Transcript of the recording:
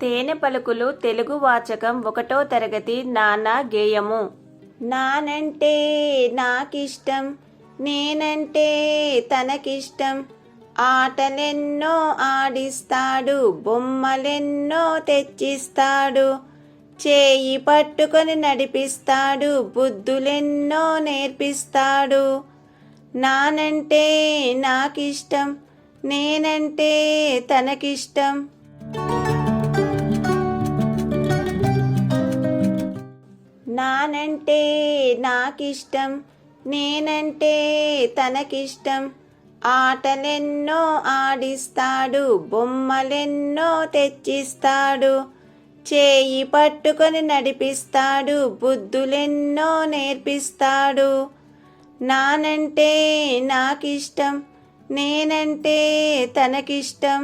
తేనె పలుకులు తెలుగు వాచకం ఒకటో తరగతి నానా గేయము. నానంటే నాకిష్టం నేనంటే తనకిష్టం. ఆటలెన్నో ఆడిస్తాడు బొమ్మలెన్నో తెచ్చిస్తాడు. చేయి పట్టుకొని నడిపిస్తాడు బుద్ధులెన్నో నేర్పిస్తాడు. నానంటే నాకిష్టం నేనంటే తనకిష్టం. నానంటే నాకిష్టం నేనంటే తనకిష్టం. ఆటలెన్నో ఆడిస్తాడు బొమ్మలెన్నో తెచ్చిస్తాడు. చేయి పట్టుకొని నడిపిస్తాడు బుద్ధులెన్నో నేర్పిస్తాడు. నానంటే నాకిష్టం నేనంటే తనకిష్టం.